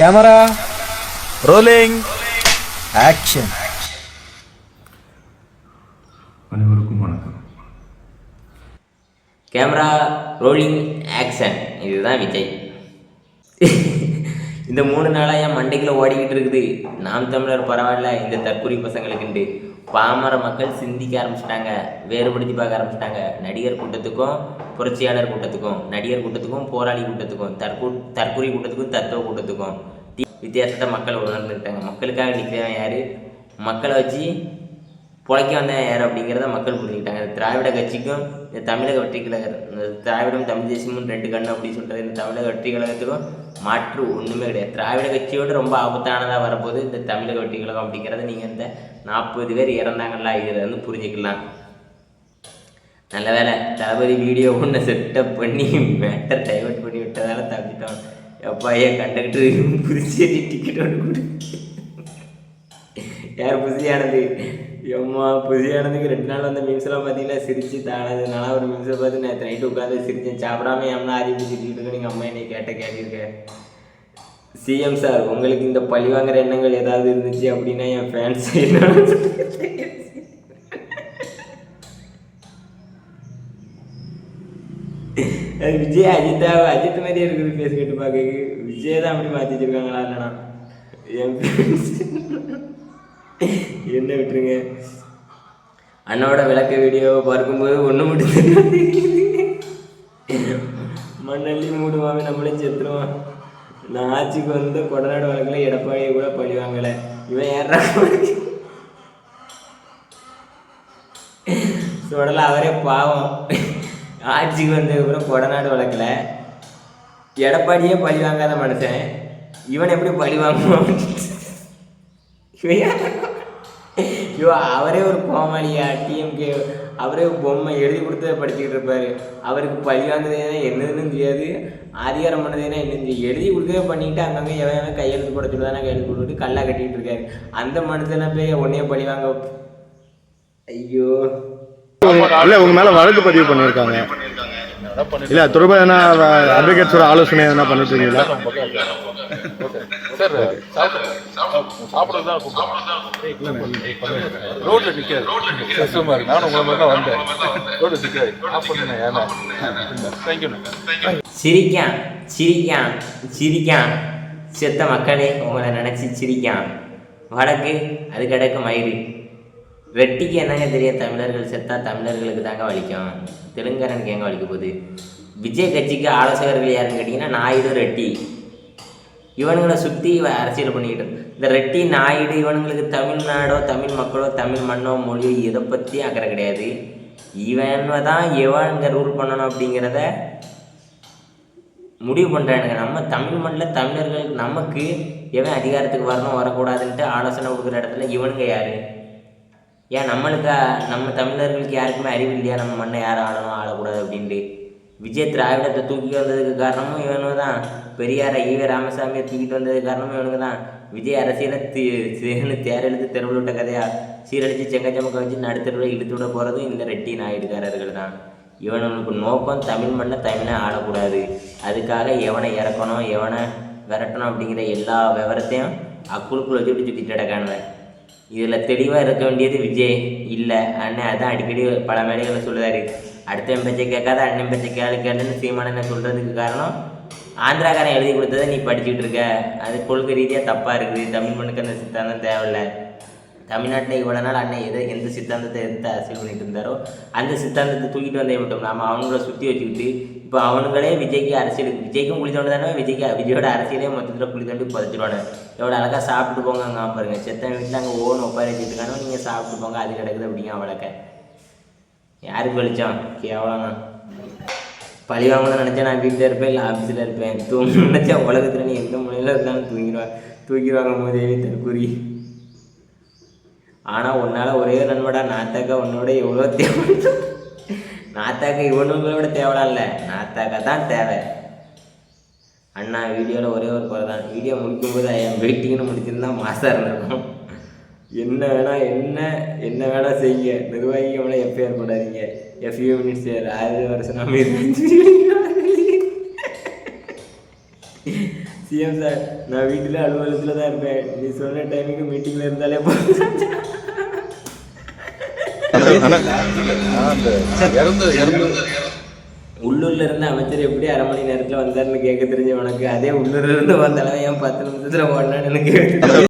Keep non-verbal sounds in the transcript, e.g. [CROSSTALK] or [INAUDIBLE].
Camera rolling action அனைவருக்கும் வணக்கம். Camera rolling action இதுதான் விஜய். இந்த மூணு நாளாக என் மண்டைக்குள்ள ஓடிக்கிட்டு இருக்குது. நாம் தமிழர் பரவாயில்ல இந்த தற்கொலை பசங்களுக்குண்டு பாமர மக்கள் சிந்திக்க ஆரம்பிச்சிட்டாங்க வேறுபடுத்தி பார்க்க ஆரம்பிச்சிட்டாங்க. நடிகர் கூட்டத்துக்கும் புரட்சியாளர் கூட்டத்துக்கும் நடிகர் கூட்டத்துக்கும் போராளி கூட்டத்துக்கும் தற்கூ தற்கொலை கூட்டத்துக்கும் தத்துவ கூட்டத்துக்கும் வித்தியாசத்தை மக்கள் உணர்ந்துக்கிட்டாங்க. மக்களுக்காக நிற்கிறவன் யார்? மக்களை வச்சு பிழைக்க வந்தவன் யார் அப்படிங்கிறத மக்கள் புரிஞ்சுக்கிட்டாங்க. திராவிட கட்சிக்கும் இந்த தமிழக வெற்றி கழகம் இந்த திராவிடம் தமிழ் தேசியமும் ரெண்டு கண்ணு அப்படின்னு சொல்கிறது இந்த தமிழக வெற்றி கழகத்துக்கும் மாற்று ஒன்றுமே கிடையாது. திராவிட கட்சியோடு ரொம்ப ஆபத்தானதாக வரப்போது இந்த தமிழக வெற்றி கழகம் அப்படிங்கிறத நீங்கள் இந்த நாற்பது பேர் இறந்தாங்கல்ல இதில் வந்து புரிஞ்சுக்கலாம். நல்ல வேலை தளபதி வீடியோ ஒன்று செட்டப் பண்ணி மேட்டர் டைவர்ட் பண்ணி விட்டதால தப்பிட்டோம் எப்பா ஏன் கண்டக்டர் புதுச்சேரி டிக்கெட் ஒன்று கொடு. யார் புசியானது எம்மா புதிய புசியானதுக்கு ரெண்டு நாள் வந்த மீம்ஸ்லாம் பார்த்தீங்கன்னா சிரிச்சு தானது. ஒரு மீம்ஸை பார்த்து நேற்று நைட்டு உட்காந்து சிரிச்சேன். சாப்பிடாம எம்னா ஆதி திட்டிட்டு இருக்கு நீங்கள் அம்மா என்னை கேட்ட கேட்டிருக்கேன் சிஎம் சார் உங்களுக்கு இந்த பழி வாங்குற எண்ணங்கள் ஏதாவது இருந்துச்சு அப்படின்னா என் ஃபேன்ஸ் அது விஜய் அஜித்தா அஜித் மாதிரி இருக்குது பேசிக்கிட்டு பார்க்க விஜய் தான் அப்படி மாற்றி வச்சிருக்காங்களா? இல்லைனா என். என்ன விட்டுருங்க? அண்ணாவோட விளக்க வீடியோவை பார்க்கும்போது ஒன்று மட்டும். மண்ணள்ளி மூடுவாமே நம்மளே செத்துருவான். நான் ஆட்சிக்கு வந்து கொடநாடு வழக்கில் எடப்பாடியை கூட பழி வாங்கலை. இவன் ஏறா சுடல அவரே பாவம். ஆட்சிக்கு வந்ததுக்கப்புறம் கொடநாடு வழக்கில் எடப்பாடியே பழி வாங்காத மனுஷன். இவன் எப்படி பழி வாங்குவான்? இவன்? ஐயோ அவரே ஒரு கோமாளியா டிஎம்கே அவரே பொம்மை எழுதி கொடுத்ததை படிச்சுக்கிட்டு இருப்பாரு. அவருக்கு பழி வாங்குறதுனா என்னதுன்னு தெரியாது. அதிகாரம் பண்ணதுன்னா என்னன்னு தெரியும் எழுதி கொடுக்கவே பண்ணிட்டு அங்கங்கே எவன் எவன் கையெழுத்து போட சொல்லுதானே கையெழுத்து போட்டுட்டு கல்லா கட்டிட்டு இருக்காரு. அந்த மனுஷனை போய் உடனே பழி வாங்க. ஐயோ. இல்ல உங்க மேல வழக்கு பதிவு பண்ணிருக்காங்க இல்ல தொடர்பாக என்ன அட்வொகேட்ஸோட ஆலோசனை எதனா பண்ணிட்டு இருக்கீங்களா சார் சாப்பிடுறது தான் ரோட்ல நிக்காது கஷ்டமா இருக்கு. நானும் உங்களை மாதிரி தான் வந்தேன். ரோட்ல நிக்காது ஏன்னா. சிரிக்கான் சிரிக்கான் சிரிக்கான் செத்த மக்களே உங்களை நினச்சி சிரிக்கான் வடக்கு அது கிடக்கு மயிறு. வெட்டிக்கு என்னங்க தெரியும்? தமிழர்கள் செத்தா தமிழர்களுக்கு தாங்க வலிக்கும். தெலுங்காரனுக்கு எங்க வலிக்க போகுது? விஜய் கட்சிக்கு ஆலோசகர்கள் யாருன்னு கேட்டிங்கன்னா நாயுடு ரெட்டி. இவனுங்களை சுற்றி அரசியல் பண்ணிக்கிட்டு இந்த ரெட்டி நாயுடு இவனுங்களுக்கு தமிழ்நாடோ தமிழ் மக்களோ தமிழ் மண்ணோ மொழியோ இதை பற்றி அக்கறை கிடையாது. இவன் தான் எவன் இங்கே ரூல் பண்ணணும் அப்படிங்கிறத முடிவு பண்ணுறானுங்க நம்ம தமிழ் மண்ணில் தமிழர்கள் நமக்கு எவன் அதிகாரத்துக்கு வரணும் வரக்கூடாதுன்ட்டு ஆலோசனை கொடுக்குற இடத்துல இவனுங்க யார்? ஏன் நம்மளுக்கு நம்ம தமிழர்களுக்கு யாருக்குமே அறிவு இல்லையா? நம்ம மண்ணை யாரும் ஆளணும் ஆளக்கூடாது அப்படின்ட்டு. விஜய் திராவிடத்தை தூக்கி வந்ததுக்கு காரணமும் இவனுக்கு தான் பெரியார் ஈவே ராமசாமியை தூக்கிட்டு வந்ததுக்கு காரணமும் இவனுங்க தான் விஜய் அரசியலை சேனு தேரெழுத்து தெருவில் விட்ட கதையா? சீரழித்து செங்கச்சமக்க வச்சு நடுத்தருவில் இழுத்து விட போகிறதும் இந்த ரெட்டி நாயுடுக்காரர்கள் தான் இவனுக்கு நோக்கம் தமிழ் மண்ணை தமிழை ஆளக்கூடாது. அதுக்காக எவனை இறக்கணும் எவனை விரட்டணும் அப்படிங்கிற எல்லா விவரத்தையும் அக்குளுக்குள்ள வச்சுட்டு சுற்றி கிடக்கானுவேன். இதில் தெளிவாக இருக்க வேண்டியது விஜய். இல்லை அண்ணன் அதான் அடிக்கடி பல மேடைகளை சொல்லுவார். அடுத்த பேச்சை கேட்காத அண்ணன் பேச்சை கேளு கேளுன்னு சீமானன் சொல்கிறதுக்கு காரணம்? ஆந்திராக்காரன் எழுதி கொடுத்ததை நீ படிச்சுக்கிட்டு இருக்க. அது கொள்கை ரீதியாக தப்பாக இருக்குது. தமிழ் மண்ணுக்கு அந்த சித்தாந்தம் தேவையில்லை. தமிழ்நாட்டில் இவ்வளோ நாள் அண்ணன் எதை எந்த சித்தாந்தத்தை எந்த அரசியல் பண்ணிட்டு இருந்தாரோ அந்த சித்தாந்தத்தை தூக்கிட்டு வந்தே மட்டும் இல்லாமல் அவங்கள சுற்றி வச்சுக்கிட்டு இப்போ அவனுங்களே விஜய்க்கு அரசியல் விஜய்க்கும் குழி தோண்டு தானே விஜய்க்கு விஜயோட அரசியலே மொத்தத்தில் குழி தோண்டி புதைச்சிருவானு. எவ்வளோ அழகாக சாப்பிட்டு போங்க அங்கே பாருங்க. செத்தன் வீட்டில் அங்கே ஓன் உட்கார வச்சுட்டு இருக்கானோ நீங்கள் சாப்பிட்டு போங்க அது கிடக்குது அப்படிங்க அவளக்க யாருக்கு வெளிச்சம்? கேவலம் தான் பழி வாங்கணும்னு நினச்சா நான் வீட்டில் இருப்பேன் இல்லை ஆஃபீஸில் இருப்பேன். தூங்கணும்னு [LAUGHS] நினச்சா உலகத்தில் நீ எந்த மூலையில் இருந்தாலும் தூங்கிடுவேன் தூக்கிடுவாங்க மோதேவி தற்கூரி ஆனால் உன்னால் ஒரே ஒரு நன்மைடா நாத்தாக்கா உன்னோட எவ்வளோ தேவை. நாத்தாக்கா இவனுங்களை விட தேவைலாம் இல்லை. நாத்தாக்கா தான் தேவை. அண்ணா வீடியோவில் ஒரே ஒரு குறை தான். வீடியோ முடிக்கும்போது ஐயம் வெயிட்டிங்னு முடிச்சிருந்தா மாசாக இருந்திருக்கும். என்ன வேணா என்ன என்ன வேணா செய்ய நிர்வாகி மேலே எஃப்ஐஆர் போடாதீங்க. எஃப்யூ மினிட்ஸ் ஆயிரம் வருஷம் நம்ம சிஎம் சார் நான் வீட்டில் அலுவலகத்தில் தான் இருப்பேன். நீ சொன்ன டைமுக்கு மீட்டிங்கில் இருந்தாலே போதும். உள்ளூர்ல இருந்து அமைச்சர் எப்படி அரை மணி நேரத்தில் வந்தாருன்னு கேட்க தெரிஞ்ச உனக்கு அதே உள்ளூர்ல இருந்து வந்தாலும் ஏன் பத்து நிமிஷத்தில் ஓடனான்னு எனக்கு